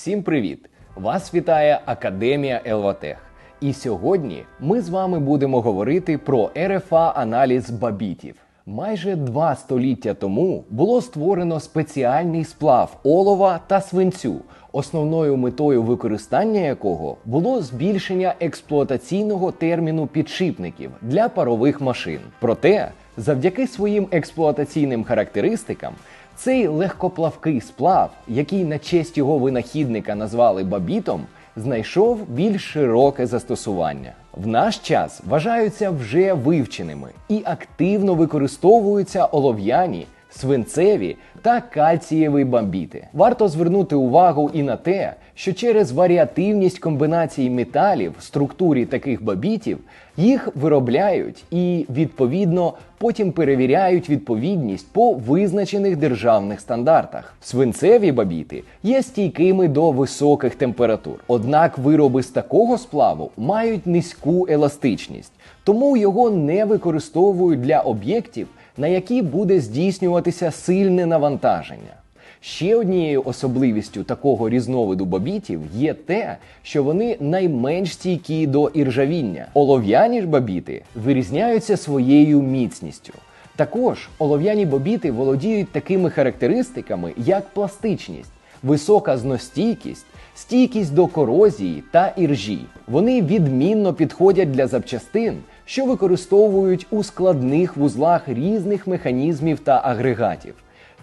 Всім привіт! Вас вітає Академія Елватех. І сьогодні ми з вами будемо говорити про РФА аналіз бабітів. Майже два століття тому було створено спеціальний сплав олова та свинцю, основною метою використання якого було збільшення експлуатаційного терміну підшипників для парових машин. Проте, завдяки своїм експлуатаційним характеристикам, цей легкоплавкий сплав, який на честь його винахідника назвали бабітом, знайшов більш широке застосування. В наш час вважаються вже вивченими і активно використовуються олов'яні, свинцеві та кальцієві бамбіти. Варто звернути увагу і на те, що через варіативність комбінацій металів в структурі таких бабітів їх виробляють і відповідно потім перевіряють відповідність по визначених державних стандартах. Свинцеві бабіти є стійкими до високих температур. Однак вироби з такого сплаву мають низьку еластичність, тому його не використовують для об'єктів, на які буде здійснюватися сильне навантаження. Ще однією особливістю такого різновиду бабітів є те, що вони найменш стійкі до іржавіння. Олов'яні ж бабіти вирізняються своєю міцністю. Також олов'яні бобіти володіють такими характеристиками, як пластичність, висока зностійкість, стійкість до корозії та іржі. Вони відмінно підходять для запчастин, що використовують у складних вузлах різних механізмів та агрегатів.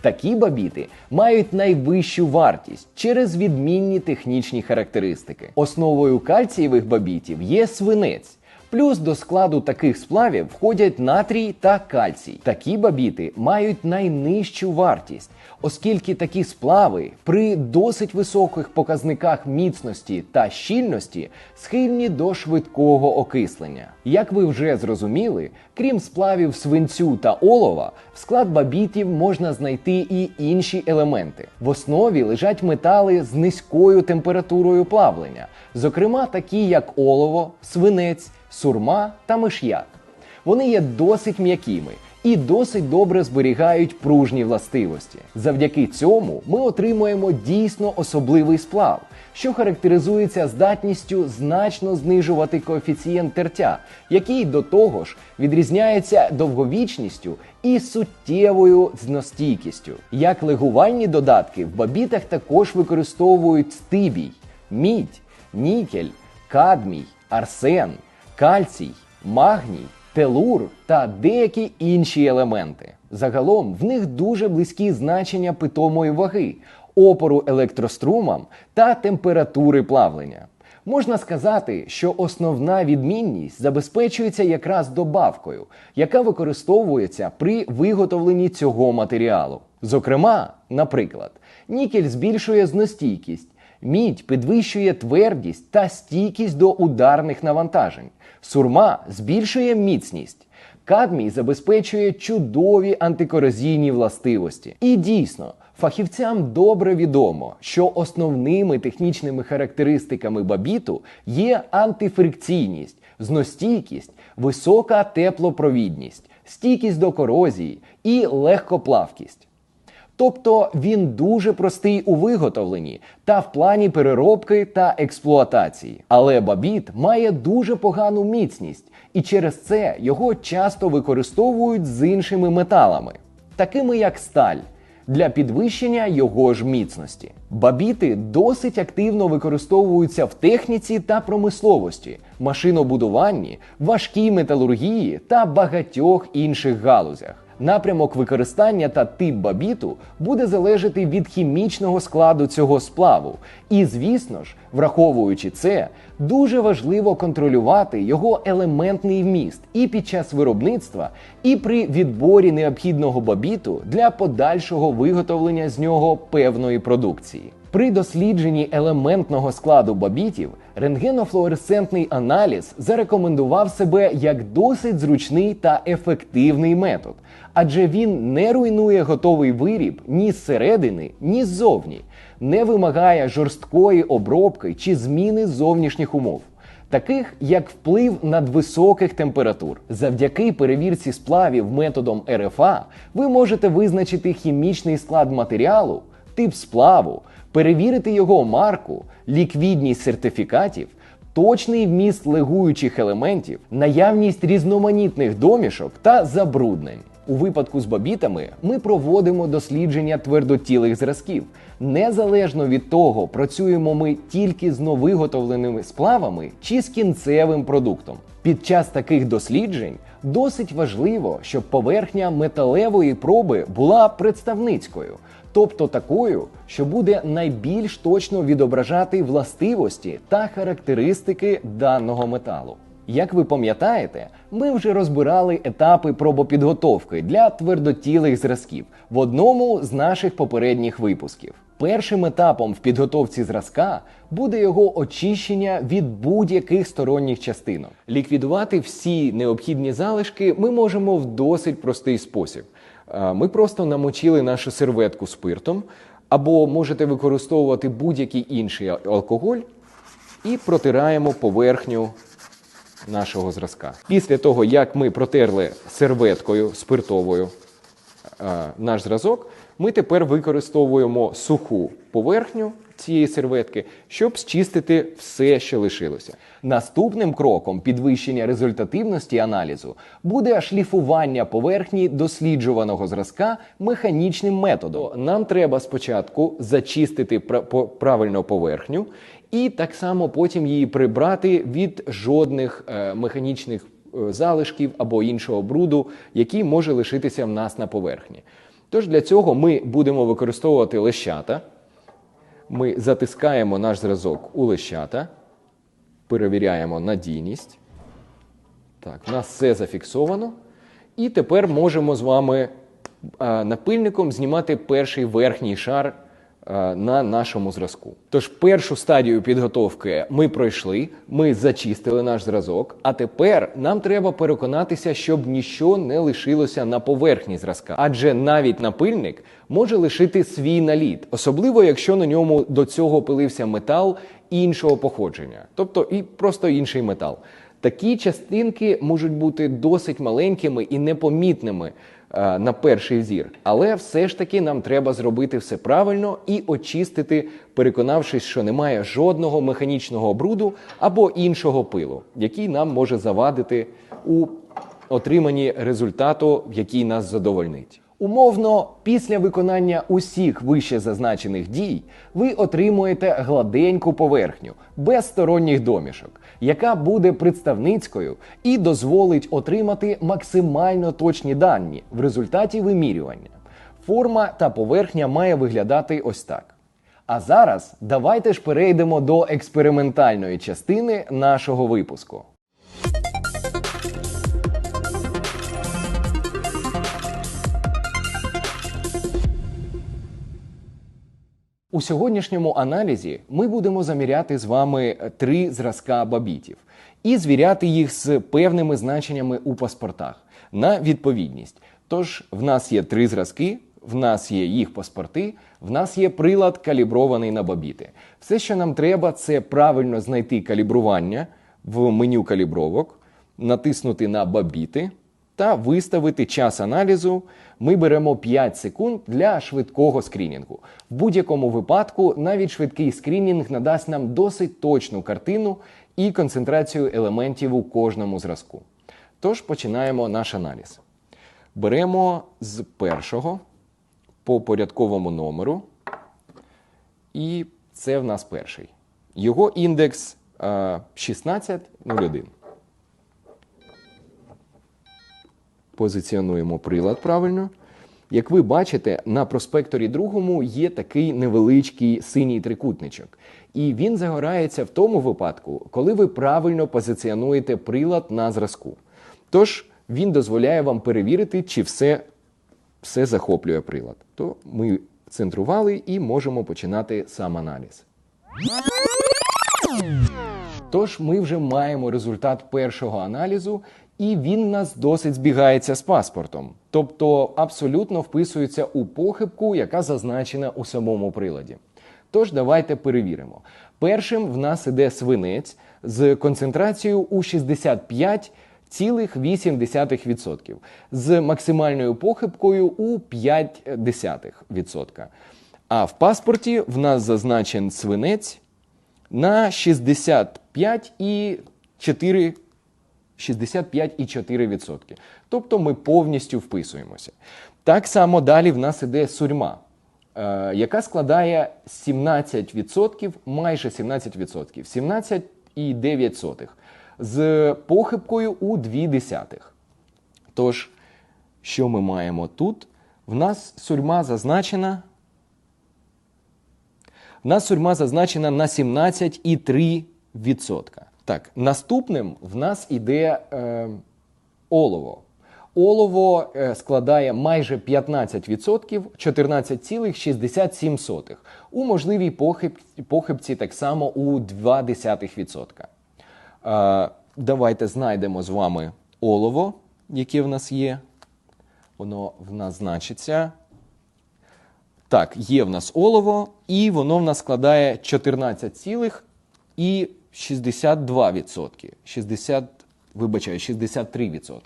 Такі бабіти мають найвищу вартість через відмінні технічні характеристики. Основою кальцієвих бабітів є свинець. Плюс до складу таких сплавів входять натрій та кальцій. Такі бабіти мають найнижчу вартість, оскільки такі сплави при досить високих показниках міцності та щільності схильні до швидкого окислення. Як ви вже зрозуміли, крім сплавів свинцю та олова, в склад бабітів можна знайти і інші елементи. В основі лежать метали з низькою температурою плавлення, зокрема такі як олово, свинець сурма та миш'як. Вони є досить м'якими і досить добре зберігають пружні властивості. Завдяки цьому ми отримуємо дійсно особливий сплав, що характеризується здатністю значно знижувати коефіцієнт тертя, який до того ж відрізняється довговічністю і суттєвою зностійкістю. Як легувальні додатки в бабітах також використовують стибій, мідь, нікель, кадмій, арсен кальцій, магній, телур та деякі інші елементи. Загалом в них дуже близькі значення питомої ваги, опору електрострумам та температури плавлення. Можна сказати, що основна відмінність забезпечується якраз добавкою, яка використовується при виготовленні цього матеріалу. Зокрема, наприклад, нікель збільшує зностійкість, мідь підвищує твердість та стійкість до ударних навантажень. Сурма збільшує міцність. Кадмій забезпечує чудові антикорозійні властивості. І дійсно, фахівцям добре відомо, що основними технічними характеристиками бабіту є антифрикційність, зностійкість, висока теплопровідність, стійкість до корозії і легкоплавкість. Тобто він дуже простий у виготовленні та в плані переробки та експлуатації. Але бабіт має дуже погану міцність, і через це його часто використовують з іншими металами, такими як сталь. Для підвищення його ж міцності. Бабіти досить активно використовуються в техніці та промисловості, машинобудуванні, важкій металургії та багатьох інших галузях. Напрямок використання та тип бабіту буде залежати від хімічного складу цього сплаву. І, звісно ж, враховуючи це, дуже важливо контролювати його елементний вміст і під час виробництва, і при відборі необхідного бабіту для подальшого виготовлення з нього певної продукції. При дослідженні елементного складу бабітів рентгенофлуоресцентний аналіз зарекомендував себе як досить зручний та ефективний метод, адже він не руйнує готовий виріб ні зсередини, ні ззовні, не вимагає жорсткої обробки чи зміни зовнішніх умов. Таких як вплив надвисоких температур. Завдяки перевірці сплавів методом РФА ви можете визначити хімічний склад матеріалу, тип сплаву, перевірити його марку, ліквідність сертифікатів, точний вміст легуючих елементів, наявність різноманітних домішок та забруднень. У випадку з бабітами ми проводимо дослідження твердотілих зразків. Незалежно від того, працюємо ми тільки з новиготовленими сплавами чи з кінцевим продуктом. Під час таких досліджень досить важливо, щоб поверхня металевої проби була представницькою, тобто такою, що буде найбільш точно відображати властивості та характеристики даного металу. Як ви пам'ятаєте, ми вже розбирали етапи пробопідготовки для твердотілих зразків в одному з наших попередніх випусків. Першим етапом в підготовці зразка буде його очищення від будь-яких сторонніх частинок. Ліквідувати всі необхідні залишки ми можемо в досить простий спосіб. Е, Ми просто намочили нашу серветку спиртом, або можете використовувати будь-який інший алкоголь і протираємо поверхню нашого зразка. Після того, як ми протерли серветкою спиртовою е, наш зразок, ми тепер використовуємо суху поверхню цієї серветки, щоб зчистити все, що лишилося. Наступним кроком підвищення результативності аналізу буде шліфування поверхні досліджуваного зразка механічним методом. Нам треба спочатку зачистити пра- правильно поверхню і так само потім її прибрати від жодних е, механічних е, залишків або іншого бруду, який може лишитися в нас на поверхні. Тож для цього ми будемо використовувати лещата. Ми затискаємо наш зразок у лещата, перевіряємо надійність. Так, у нас все зафіксовано. І тепер можемо з вами напильником знімати перший верхній шар на нашому зразку. Тож першу стадію підготовки ми пройшли, ми зачистили наш зразок, а тепер нам треба переконатися, щоб ніщо не лишилося на поверхні зразка. Адже навіть напильник може лишити свій наліт, особливо якщо на ньому до цього пилився метал іншого походження, тобто і просто інший метал. Такі частинки можуть бути досить маленькими і непомітними е, на перший зір, але все ж таки нам треба зробити все правильно і очистити, переконавшись, що немає жодного механічного бруду або іншого пилу, який нам може завадити у отриманні результату, який нас задовольнить. Умовно, після виконання усіх вище зазначених дій ви отримуєте гладеньку поверхню без сторонніх домішок, яка буде представницькою і дозволить отримати максимально точні дані в результаті вимірювання. Форма та поверхня має виглядати ось так. А зараз давайте ж перейдемо до експериментальної частини нашого випуску. У сьогоднішньому аналізі ми будемо заміряти з вами три зразка бабітів і звіряти їх з певними значеннями у паспортах на відповідність. Тож в нас є три зразки, в нас є їх паспорти, в нас є прилад калібрований на бабіти. Все, що нам треба, це правильно знайти калібрування в меню калібровок, натиснути на бабіти та виставити час аналізу. Ми беремо 5 секунд для швидкого скрінінгу. В будь-якому випадку навіть швидкий скрінінг надасть нам досить точну картину і концентрацію елементів у кожному зразку. Тож починаємо наш аналіз. Беремо з першого по порядковому номеру, і це в нас перший. Його індекс е, 1601. Позиціонуємо прилад правильно. Як ви бачите, на проспекторі другому є такий невеличкий синій трикутничок. І він загорається в тому випадку, коли ви правильно позиціонуєте прилад на зразку. Тож він дозволяє вам перевірити, чи все, все захоплює прилад. То ми центрували і можемо починати сам аналіз. Тож ми вже маємо результат першого аналізу, і він нас досить збігається з паспортом, тобто абсолютно вписується у похибку, яка зазначена у самому приладі. Тож давайте перевіримо. Першим в нас іде свинець з концентрацією у 65,8% з максимальною похибкою у 0,5%. А в паспорті в нас зазначен свинець на 65,4%. 65,4%. Тобто ми повністю вписуємося. Так само далі в нас іде сурьма, е, яка складає 17%, майже 17%, 17,9% з похибкою у 2 десятих. Тож, що ми маємо тут? В нас сурьма зазначена. В нас сурьма зазначена на 17,3%. Так, наступним в нас іде е, олово. Олово е, складає майже 15%, 14,67%. У можливій похиб, похибці так само у 0,2%. Е, давайте знайдемо з вами олово, яке в нас є. Воно в нас значиться. Так, є в нас олово, і воно в нас складає 14,62%. 60, вибачаю, 63%.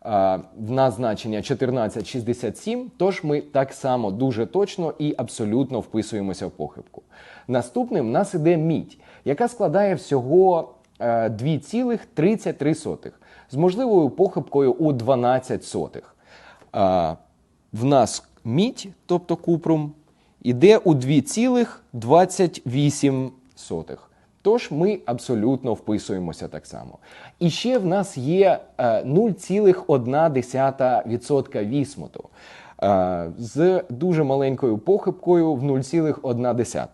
А, в нас значення 14,67, тож ми так само дуже точно і абсолютно вписуємося в похибку. Наступним в нас іде мідь, яка складає всього е, 2,33 з можливою похибкою у 12 сотих. В нас мідь, тобто купрум, іде у 2,28. Тож ми абсолютно вписуємося так само. І ще в нас є е, 0,1% вісмуту е, з дуже маленькою похибкою в 0,1.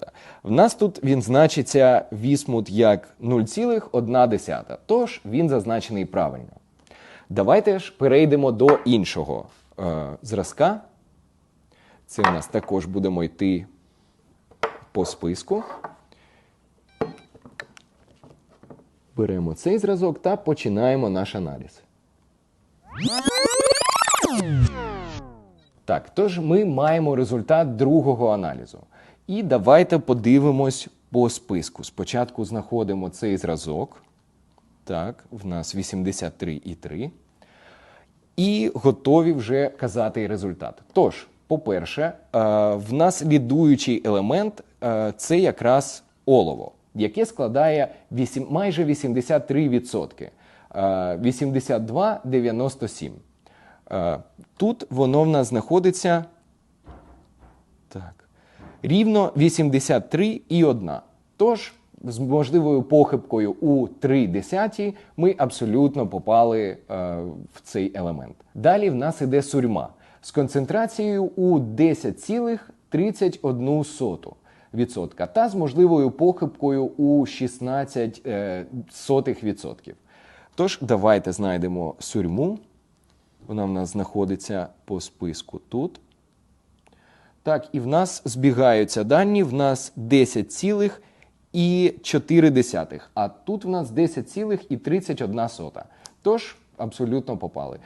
В нас тут він значиться вісмут як 0,1. Тож він зазначений правильно. Давайте ж перейдемо до іншого е, зразка. Це у нас також будемо йти по списку. Беремо цей зразок та починаємо наш аналіз. Так, тож ми маємо результат другого аналізу. І давайте подивимось по списку. Спочатку знаходимо цей зразок. Так, в нас 83,3. І готові вже казати результат. Тож, по-перше, е, в нас лідуючий елемент е, це якраз олово, яке складає вісім- майже 83%. е, 82,97. Е, Тут воно в нас знаходиться так, рівно 83,1. Тож, з можливою похибкою у 3 десяті ми абсолютно попали е, в цей елемент. Далі в нас іде сурьма з концентрацією у 10,31 відсотка та з можливою похибкою у 16 е, сотих відсотків. Тож, давайте знайдемо сурьму. Вона в нас знаходиться по списку тут. Так, і в нас збігаються дані, в нас 10,4, а тут в нас 10,31. Тож абсолютно попали.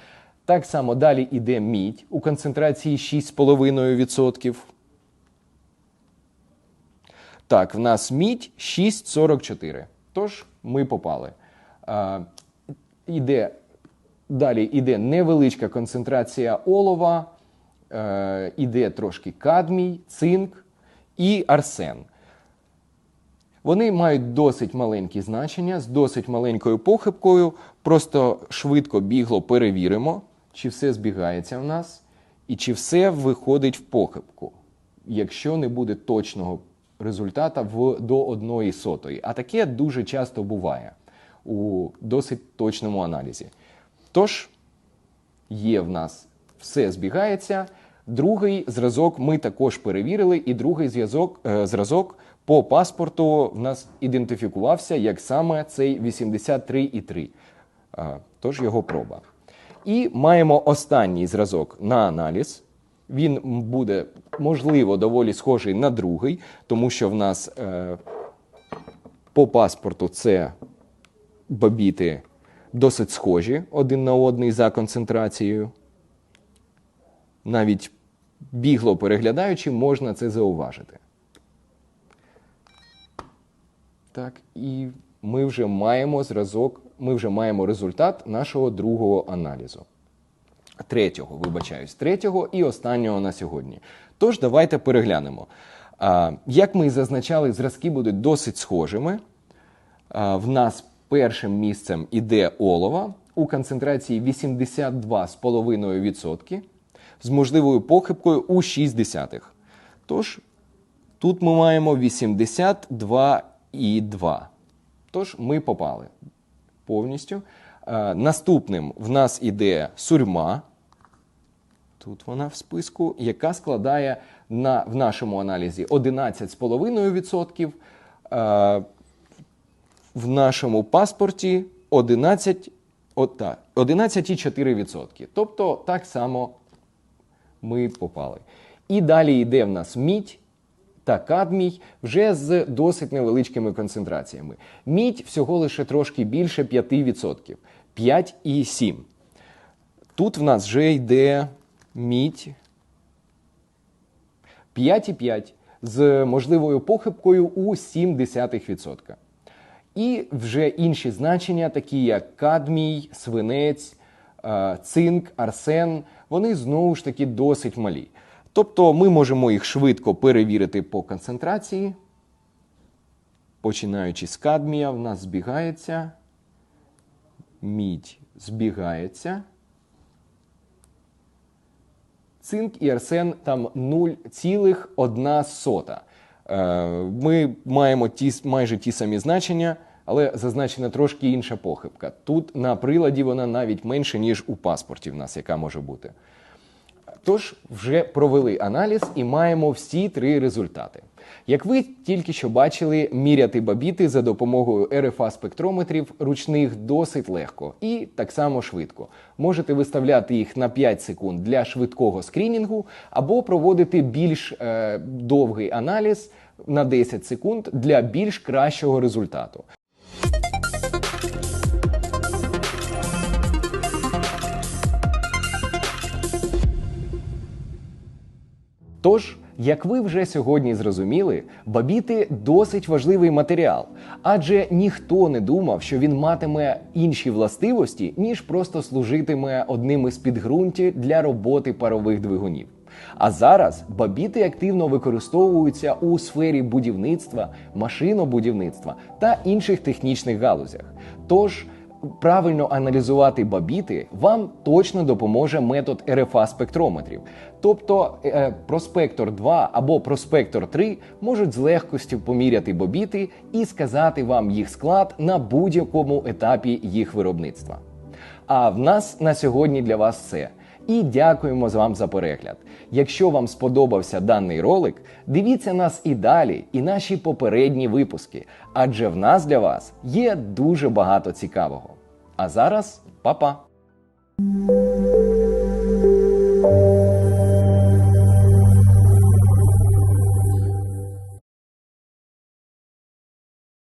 Так само далі йде мідь у концентрації 6,5%. Так, в нас мідь 6,44. Тож ми попали. А, іде, далі йде невеличка концентрація олова, е, іде трошки кадмій, цинк і арсен. Вони мають досить маленькі значення з досить маленькою похибкою. Просто швидко бігло перевіримо, чи все збігається в нас, і чи все виходить в похибку, якщо не буде точного результата в, до одної сотої. А таке дуже часто буває у досить точному аналізі. Тож, є в нас все збігається. Другий зразок ми також перевірили, і другий зв'язок е, зразок по паспорту в нас ідентифікувався як саме цей 83,3. Е, Тож його проба. І маємо останній зразок на аналіз. Він буде, можливо, доволі схожий на другий, тому що в нас е, по паспорту це бабіти досить схожі один на одний за концентрацією. Навіть бігло переглядаючи, можна це зауважити. Так, і ми вже маємо зразок, ми вже маємо результат нашого другого аналізу. Третього, вибачаюсь, третього і останнього на сьогодні. Тож давайте переглянемо. Як ми і зазначали, зразки будуть досить схожими. В нас першим місцем іде олова у концентрації 82,5% з можливою похибкою у 6 десятих. Тож тут ми маємо 82,2. Тож ми попали повністю. Е, Наступним в нас іде сурма. Тут вона в списку, яка складає на, в нашому аналізі 11,5%. Е, в нашому паспорті 11, 11,4%. Тобто так само ми попали. І далі йде в нас мідь та кадмій вже з досить невеличкими концентраціями. Мідь всього лише трошки більше 5%. 5,7. Тут в нас вже йде мідь 5,5 з можливою похибкою у 0,7%. І вже інші значення, такі як кадмій, свинець, е, цинк, арсен, вони знову ж таки досить малі. Тобто ми можемо їх швидко перевірити по концентрації. Починаючи з кадмія, в нас збігається, мідь збігається. Цинк і арсен там 0,1. Е, Ми маємо ті, майже ті самі значення, але зазначена трошки інша похибка. Тут на приладі вона навіть менше, ніж у паспорті в нас, яка може бути. Тож вже провели аналіз і маємо всі три результати. Як ви тільки що бачили, міряти бабіти за допомогою РФА спектрометрів ручних досить легко і так само швидко. Можете виставляти їх на 5 секунд для швидкого скрінінгу або проводити більш е, довгий аналіз на 10 секунд для більш кращого результату. Тож, як ви вже сьогодні зрозуміли, бабіти досить важливий матеріал, адже ніхто не думав, що він матиме інші властивості, ніж просто служитиме одним із підґрунтів для роботи парових двигунів. А зараз бабіти активно використовуються у сфері будівництва, машинобудівництва та інших технічних галузях. Тож правильно аналізувати бабіти вам точно допоможе метод РФА спектрометрів. Тобто е, проспектор 2 або проспектор 3 можуть з легкостю поміряти бобіти і сказати вам їх склад на будь-якому етапі їх виробництва. А в нас на сьогодні для вас все. І дякуємо вам за перегляд. Якщо вам сподобався даний ролик, дивіться нас і далі, і наші попередні випуски, адже в нас для вас є дуже багато цікавого. А зараз, па-па!